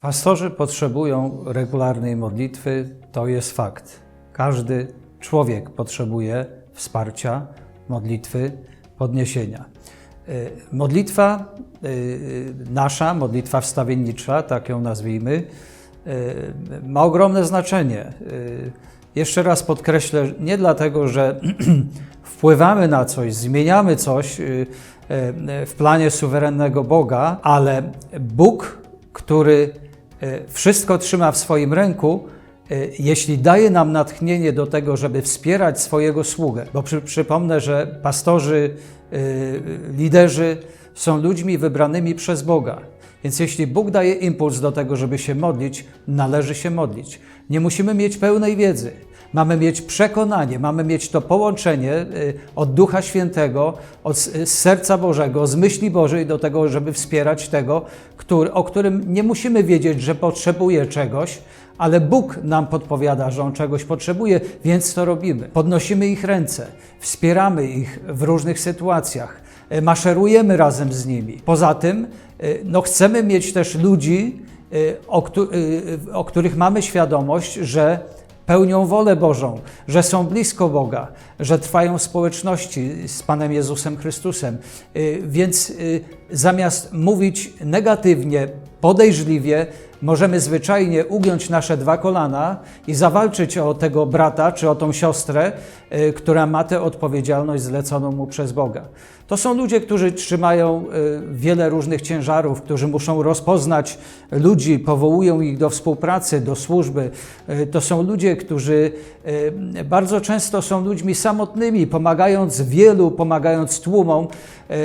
Pastorzy potrzebują regularnej modlitwy, to jest fakt. Każdy człowiek potrzebuje wsparcia, modlitwy, podniesienia. Y, Modlitwa y, nasza, modlitwa wstawiennicza, tak ją nazwijmy, y, ma ogromne znaczenie. Jeszcze raz podkreślę, nie dlatego, że wpływamy na coś, zmieniamy coś w planie suwerennego Boga, ale Bóg, który wszystko trzyma w swoim ręku, y, jeśli daje nam natchnienie do tego, żeby wspierać swojego sługę, bo przy, przypomnę, że pastorzy, y, liderzy są ludźmi wybranymi przez Boga. Więc jeśli Bóg daje impuls do tego, żeby się modlić, należy się modlić. Nie musimy mieć pełnej wiedzy. Mamy mieć przekonanie, mamy mieć to połączenie y, od Ducha Świętego, od z serca Bożego, z myśli Bożej do tego, żeby wspierać tego, który, o którym nie musimy wiedzieć, że potrzebuje czegoś, ale Bóg nam podpowiada, że On czegoś potrzebuje, więc to robimy. Podnosimy ich ręce, wspieramy ich w różnych sytuacjach, y, maszerujemy razem z nimi. Poza tym, y, no, chcemy mieć też ludzi, y, o, o których mamy świadomość, że pełnią wolę Bożą, że są blisko Boga, że trwają w społeczności z Panem Jezusem Chrystusem. Więc zamiast mówić negatywnie, podejrzliwie, możemy zwyczajnie ugiąć nasze dwa kolana i zawalczyć o tego brata czy o tą siostrę, y, która ma tę odpowiedzialność zleconą mu przez Boga. To są ludzie, którzy trzymają y, wiele różnych ciężarów, którzy muszą rozpoznać ludzi, powołują ich do współpracy, do służby. Y, To są ludzie, którzy bardzo często są ludźmi samotnymi, pomagając wielu, pomagając tłumom,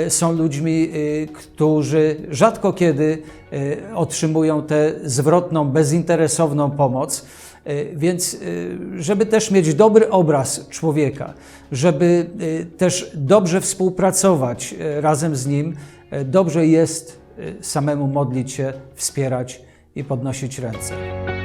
są ludźmi, którzy rzadko kiedy otrzymują tę zwrotną, bezinteresowną pomoc. Y, Więc, y, żeby też mieć dobry obraz człowieka, żeby y, też dobrze współpracować y, razem z nim, y, dobrze jest y, samemu modlić się, wspierać i podnosić ręce.